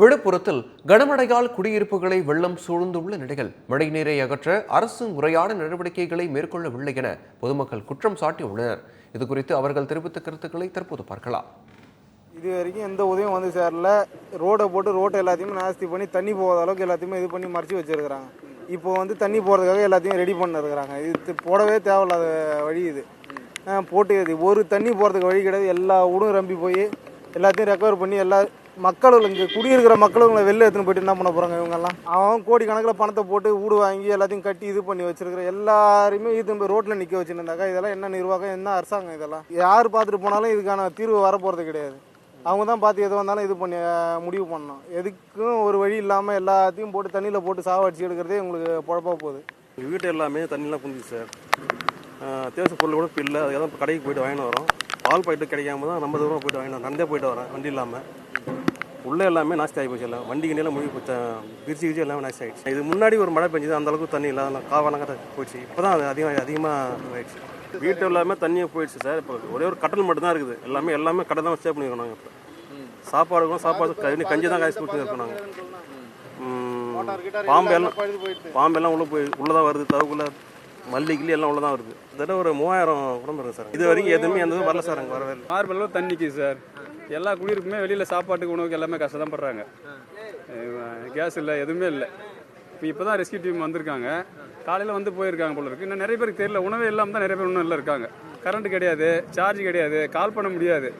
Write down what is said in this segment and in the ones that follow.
விழுப்புரத்தில் கனமழையால் குடியிருப்புகளை வெள்ளம் சூழ்ந்துள்ள நிலையில் மழைநீரை அகற்ற அரசு முறையான நடவடிக்கைகளை மேற்கொள்ளவில்லை என பொதுமக்கள் குற்றம் சாட்டியுள்ளனர். இதுகுறித்து அவர்கள் தெரிவித்த கருத்துக்களை தற்போது பார்க்கலாம். இது வரைக்கும் எந்த உதவியும் வந்து சேரல. ரோடை போட்டு ரோட்டை எல்லாத்தையுமே நாஸ்தி பண்ணி தண்ணி போகாத அளவுக்கு எல்லாத்தையுமே இது பண்ணி மறைச்சி வச்சிருக்கிறாங்க. இப்போ வந்து தண்ணி போகிறதுக்காக எல்லாத்தையும் ரெடி பண்ணிருக்கிறாங்க. இது போடவே தேவையில்லாத வழி இது. போட்டு இது ஒரு தண்ணி போகிறதுக்கு வழி கிடையாது. எல்லா ஊடும் ரம்பி போய் எல்லாத்தையும் ரெக்கவர் பண்ணி எல்லா மக்கள் இங்கே குடியிருக்கிற மக்களுங்களை வெளில எடுத்துன்னு போயிட்டு என்ன பண்ண போகிறாங்க இவங்கெல்லாம்? அவன் கோடி கணக்கில் பணத்தை போட்டு வீடு வாங்கி எல்லாத்தையும் கட்டி இது பண்ணி வச்சிருக்கிற எல்லாருமே இது போய் ரோட்டில் நிற்க வச்சுருந்தாக்கா இதெல்லாம் என்ன நிர்வாகம் என்ன அரசாங்கம் இதெல்லாம்? யார் பார்த்துட்டு போனாலும் இதுக்கான தீர்வு வரப்போகிறது கிடையாது. அவங்க தான் பார்த்து எது வந்தாலும் இது பண்ணி முடிவு பண்ணணும். எதுக்கும் ஒரு வழி இல்லாமல் எல்லாத்தையும் போட்டு தண்ணியில் போட்டு சாவடிச்சு எடுக்கிறதே உங்களுக்கு குழப்பாக போகுது. எங்கள் வீட்டு எல்லாமே தண்ணிலாம் புரிஞ்சுது சார். அத்தியாவசிய பொருள் கூட இப்போ இல்லை. அதுக்காக கடைக்கு போயிட்டு வாங்கிட்டு வரோம். பால் பாக்கெட்டு கிடைக்காம தான் நம்ம தூரம் போயிட்டு வாங்கிட்டு நடந்தே போயிட்டு வரேன் வண்டி இல்லாமல் உள்ளே எல்லாமே நாஸ்தி ஆகி போச்சு. எல்லாம் வண்டி கிண்டியெல்லாம் முழுகி போச்சு. பிரிச்சு கிரிச்சு எல்லாமே நாஸ்தி ஆகிடுச்சு இது முன்னாடி ஒரு மழை பெஞ்சது அந்த அளவுக்கு தண்ணி இல்லை காவானாங்க போச்சு இப்போ தான் அது அதிகம் அதிகமாக ஆயிடுச்சு. வீட்டு எல்லாமே தண்ணியே போயிடுச்சு சார். இப்போ ஒரே ஒரு கட்டல் மட்டும் தான் இருக்குது. எல்லாமே எல்லாமே கடை தான் ஸ்டே பண்ணியிருக்கோம் நாங்கள் இப்போ. சாப்பாடுக்கும் சாப்பாடு கஞ்சி கஞ்சி தான் காய்ச்சி கொடுத்து இருக்கோம் நாங்கள் பாம்பு எல்லாம் பாம்பு எல்லாம் உள்ள போய் உள்ளதான் வருது. தவக்குள்ள மல்லி கிள்ளி எல்லாம் உள்ளதான் வருது. கிட்டத்தட்ட ஒரு மூவாயிரம் உடம்பு இருக்கு சார். இது வரைக்கும் எதுவுமே அந்த வரல சார் அங்கே வரவே இல்லை. தண்ணிக்கு சார். எல்லா குடியிருப்புமே வெளியில் சாப்பாட்டுக்கு உணவுக்கு எல்லாமே கஷ்டம் படுறாங்க. கேஸ் இல்லை எதுவுமே இல்லை. இப்போ இப்போ தான் ரெஸ்கியூ டீம் வந்திருக்காங்க. காலையில் வந்து போயிருக்காங்க போல இருக்குது இன்னும் நிறைய பேருக்கு தெரியல. உணவே இல்லாமல் தான் நிறைய பேர் இன்னும் இல்லை இருக்காங்க. கரண்ட் கிடையாது சார்ஜ் கிடையாது கால் பண்ண முடியாது.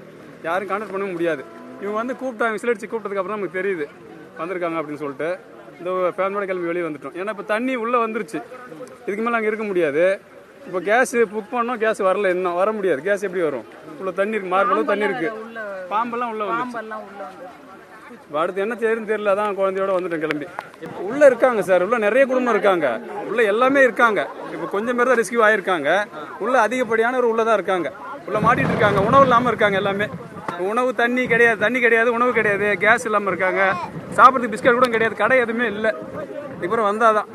யாரும் கான்டாக்ட் பண்ண முடியாது. இவங்க வந்து கூப்பிட்டாங்க விசில் கூப்பிட்டதுக்கப்புறம் நமக்கு தெரியுது. வந்திருக்காங்க அப்படின்னு சொல்லிட்டு. இந்த ஃபேமிலியோட கிளம்பி வெளியே வந்துட்டோம். ஏன்னா இப்போ தண்ணி உள்ளே வந்துருச்சு. இதுக்கு மேலே அங்கே இருக்க முடியாது. இப்போ கேஸ் புக் பண்ணோம் கேஸ் வரல இன்னும். வர முடியாது. கேஸ் எப்படி வரும்? உள்ள தண்ணி இருக்கு. மார்பளவு தண்ணி இருக்கு. பாம்பெல்லாம் உள்ள வந்துருச்சு. அடுத்து என்ன செய்யுதுன்னு தெரியல. அதான் குழந்தையோட வந்துட்டேன் கிளம்பி. இப்போ உள்ள இருக்காங்க சார் உள்ள நிறைய குடும்பம் இருக்காங்க. உள்ள எல்லாமே இருக்காங்க. இப்போ கொஞ்சம் பேர் தான் ரெஸ்கியூ ஆயிருக்காங்க. உள்ள அதிகப்படியானவர் உள்ள தான் இருக்காங்க. உள்ள மாட்டிட்டு இருக்காங்க. உணவு இல்லாமல் இருக்காங்க எல்லாமே. உணவு தண்ணி கிடையாது தண்ணி கிடையாது உணவு கிடையாது. கேஸ் இல்லாமல் இருக்காங்க. சாப்பிட்றதுக்கு பிஸ்கட் கூட கிடையாது. கடை எதுவுமே இல்லை. இப்போ வந்தாதான்.